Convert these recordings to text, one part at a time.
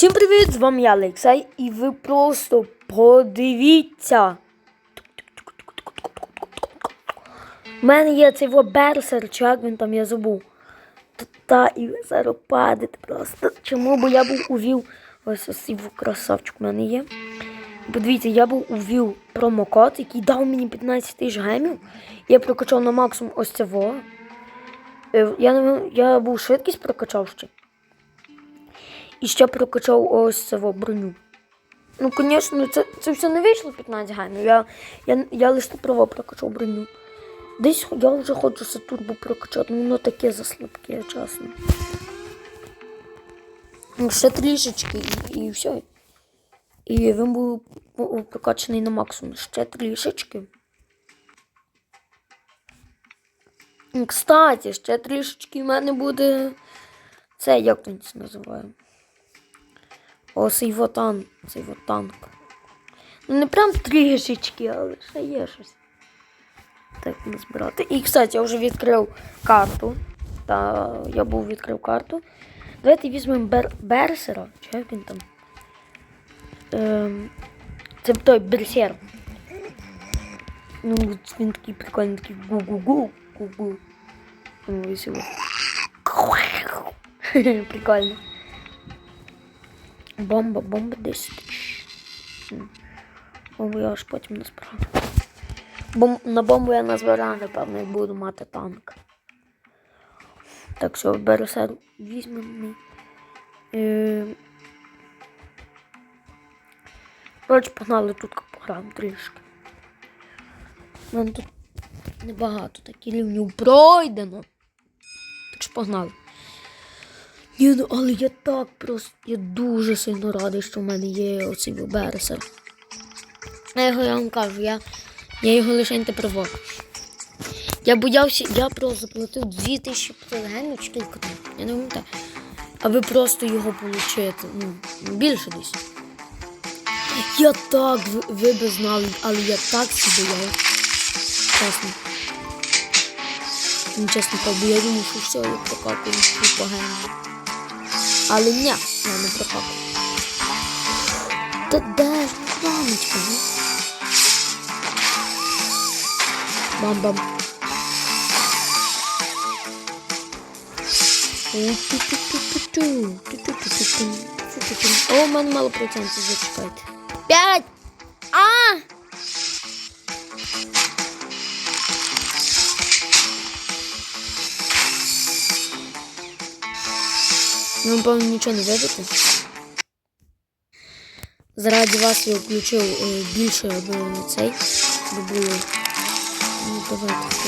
Всім привіт! З вами я Олексій, і ви просто подивіться. У мене є цей берсер, чи як він там я забув. Та, і ви просто. Чому? Бо я був увів. Ось ось красавчик у мене є. Подивіться, я був увів промокод, який дав мені 15 тисяч гемів. Я прокачав на максимум ось во. Е, Я, я був швидкість прокачав ще. І ще прокачав ось це броню. Ну, звісно, це, це все не вийшло 15 гаймів. Я, я, я лише право прокачав броню. Десь я вже хочу це турбо прокачати, ну воно таке заслабке, чесно. Ну, Ще трішечки і, і все. І він був ну, прокачаний на максимум. Ще трішечки. Кстати, ще трішечки в мене буде. Це як він це називає? О, цей вот тан, цей танк. Ну не прям трішечки, але ще є щось. Так не збирати. І, кстати, я вже відкрив карту. Та я був відкрив карту. Давайте візьмемо бер... Берсера. Чи як він там? Ем... Це той берсер. Ну, він такий прикольний, такий гу-гу-гу. Гу-гу. Ну. Прикольно. Бомба, бомба 10 тисяч. Бомбу я аж потім не збираю. Бом... На бомбу я не збираю, напевно, буду мати танк. Так що бересер візьмемо. Е... Коротше, погнали тут пограємо трішки. У тут небагато такі рівнів пройдено. Так що погнали. Ні, ну але я так просто, я дуже сильно радий, що в мене є оцей бересер. Я його я вам кажу, я, я його лише не привожу. Я боявся, я просто заплатив 2000 гемів, чи скільки там, я не пам'ятаю. Аби просто його отримати, ну, більше десь. Я так, ви, ви би знали, але я так себе бояв. Чесно. Ну, чесно, правда, я думав, що все, я прокакую тупо гемів. Але ні, я не прокакую. Та де ж, мамочка, ну? Бам-бам. О, у мене мало процентів, зачекайте. П'ять! Ну, напевно, нічого не видите. Заради вас я включив е, більше аби цей. Бо було. Ну, давайте.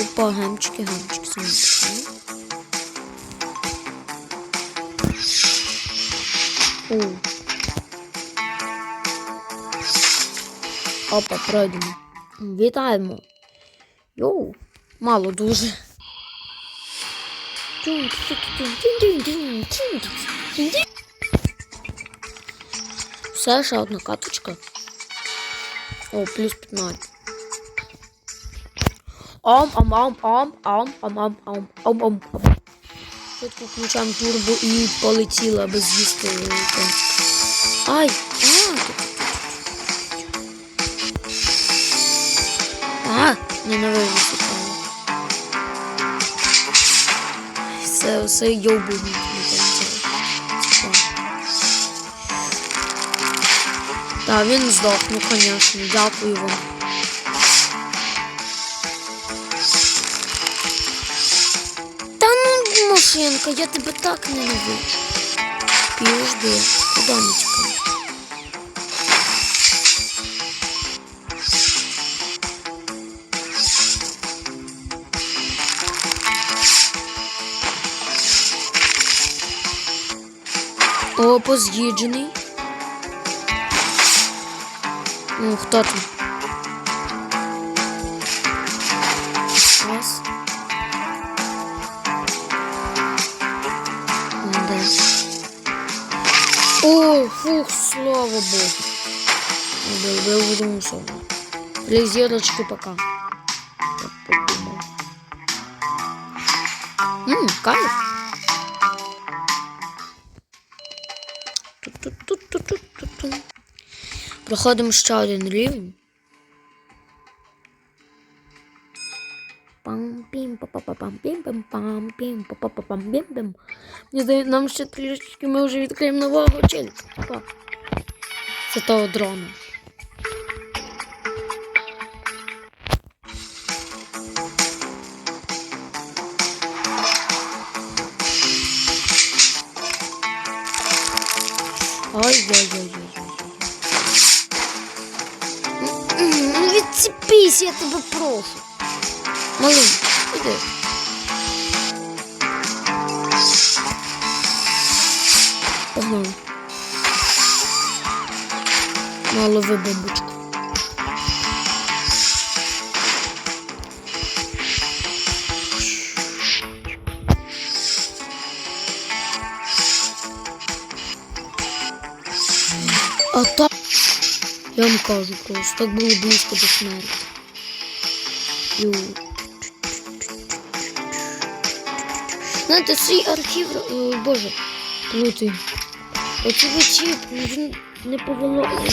Опа, гамчики, гамчики, самі О. Опа, пройдемо. Вітаємо. Йоу, мало дуже. Все, ще одна каточка. О, плюс 15. Ам, ам, ам, ам, ам, ам, ам, ам, ам, ам. Швидко включаємо турбо і полетіла без з'їсти. Ай! А, тут. А, ненавижу це все йобують. Так, він здох, ну, звісно, дякую вам. Машинка, я тебе так ненавижу. Підожди, куди не тікай? О, поз'їджений. Ну, хто там? випадає. О, фух, слава богу. Вырвемся. Лизерочки пока. Ммм, кайф. Проходимо ще один рівень. пам пім пам пам пім па па па пам пім пім Мені здається, нам ще трішки ми вже відкриємо нового челіка. Опа. Це того дрона. Ой-ой-ой-ой. Ну відцепись, я тебе прошу. Малий, іди. Погнали. Налови бомбочку. А так, я вам кажу просто, так було близько до смерті. Ю. Знаєте, цей архів, е, боже, плути. Оці вечі, він не поворотний.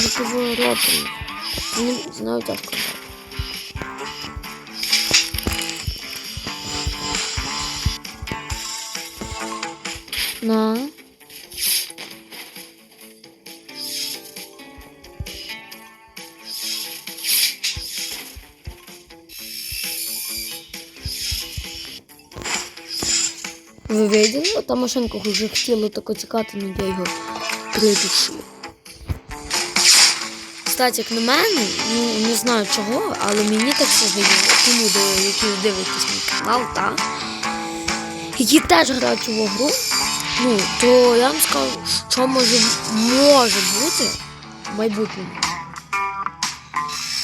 Не знаю, як казати. На. Ви виділи? Та машинка вже хотіла тако тікати, але я його придушив. Кстати, як на мене, ну не знаю чого, але мені так все здається, тому до які дивитесь мій канал, та, які теж грають у гру, ну, то я вам скажу, що може, може бути в майбутньому.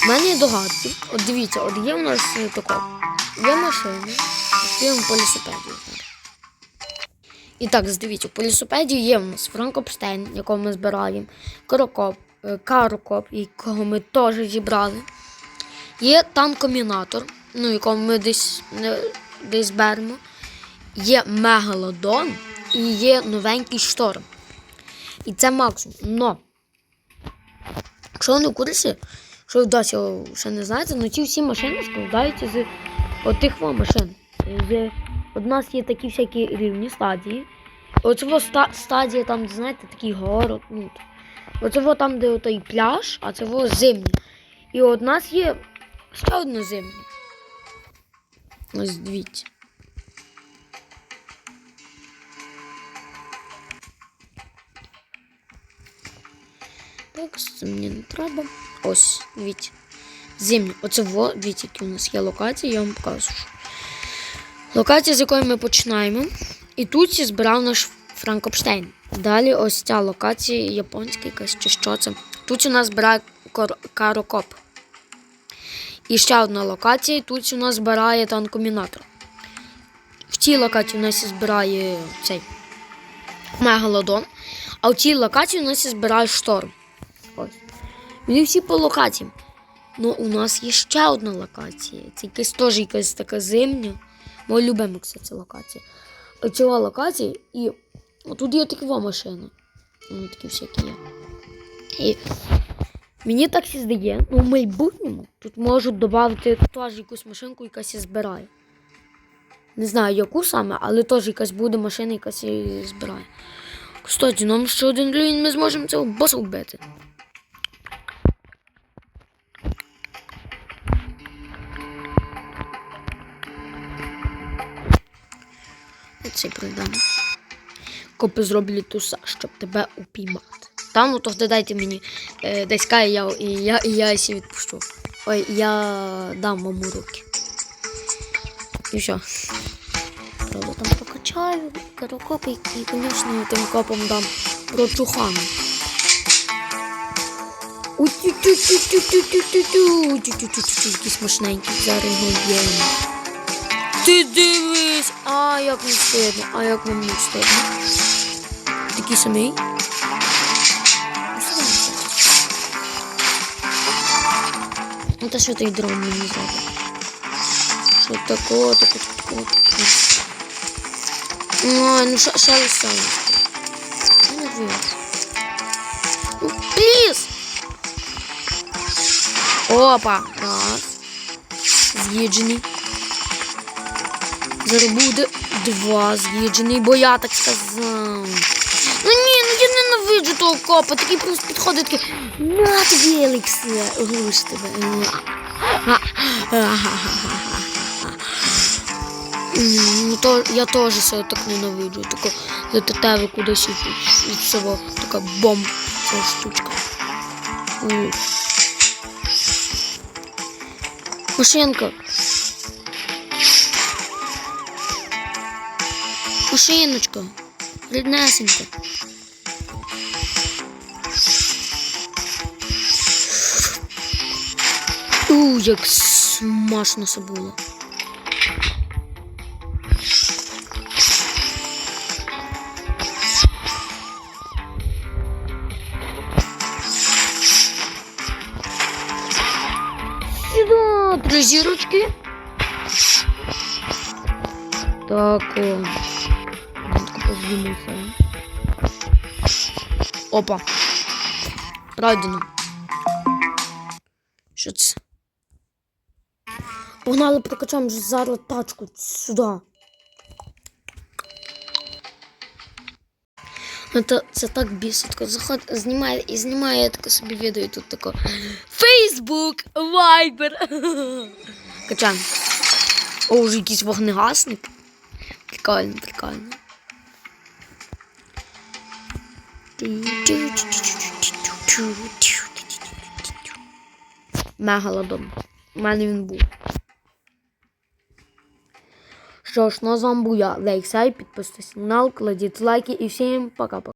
У мене є догадки. От дивіться, от є у нас е, тако, є машина, є полісопеді. І так, дивіться, по лісопеді є в нас Франкопштейн, якого ми збираємо, Карокоп, е, Карокоп, якого ми теж зібрали. Є танкомінатор, ну, якого ми десь, десь беремо. Є Мегалодон і є новенький шторм. І це максимум. Но, якщо ви не в курсі, що ви досі ще не знаєте, ну ці всі машини складаються з отих машин. З у нас є такі всякі рівні стадії. Оце ста стадія там, де, знаєте, такий город. Ну, оце там, де той пляж, а це во зимня. І от у нас є ще одна зимня. Ось дивіться. Так, це мені не треба. Ось, дивіться. Зимня. Оце во, дивіться, які у нас є локації, я вам покажу. Локація, з якої ми починаємо. І тут я збирав наш Франкопштейн. Далі ось ця локація японська якась чи що це. Тут у нас збирає карокоп. І ще одна локація, тут у нас збирає танкомінатор. В цій локації у нас збирає цей мегалодон. А в цій локації у нас збирає шторм. Ось. Вони всі по локаціям. Ну, у нас є ще одна локація. Це якась теж якась така зимня. Моя любима, кстати, локація. Оціла локація, і тут є такі машини. Вони такі всякі є. І мені так все здає, ну в майбутньому тут можуть додати теж якусь машинку, якась і збирає. Не знаю, яку саме, але теж якась буде машина, якась і збирає. Кстати, нам ще один рівень ми зможемо цього боса вбити. цей пройдемо. Копи зроблять туса, щоб тебе упіймати. Там ну, то дайте мені е, десь кай, я, і я і я сі відпущу. Ой, я дам вам уроки. І все. Правда, там покачаю, карокопи і, звісно, тим копом дам прочухану. Якісь мощненькі зараз його є. Ти диви! А, Aa yok müşteri. Aa yok mu müşteri. Такий самий. Ну та що той дрон мені зробив? Що такого, такого, такого, такого. Ой, ну що, ще лише. Я не дивлюсь. Ну, пліз! Опа! Раз. З'їджений. Зараз буде два з'їджений, бо я так сказав. Ну ні, ну я ненавиджу того копа, такий просто підходить такий. На тобі, Еліксе, глуш тебе. Ну, то, я теж себе так ненавиджу. Тако за тебе кудись від, від цього така бомба, ця штучка. Машинка. Машиночка. Ріднесенька. У, як смачно це було. Сюда, три зірочки. Так, о. Так. Опа. Пройдено. Що це? Погнали прокачаємо вже зараз тачку сюди. Ну то це так бісить. Заход знімає і знімає я таке собі відео і тут тако. Фейсбук, Вайбер. Качаємо. О, вже якийсь вогнегасник. Прикольно, прикольно. Мегалодон. У мене він був. Що ж, ну а з вами був я, Лейксай. Підписуйтесь на канал, кладіть лайки і всім пока-пока.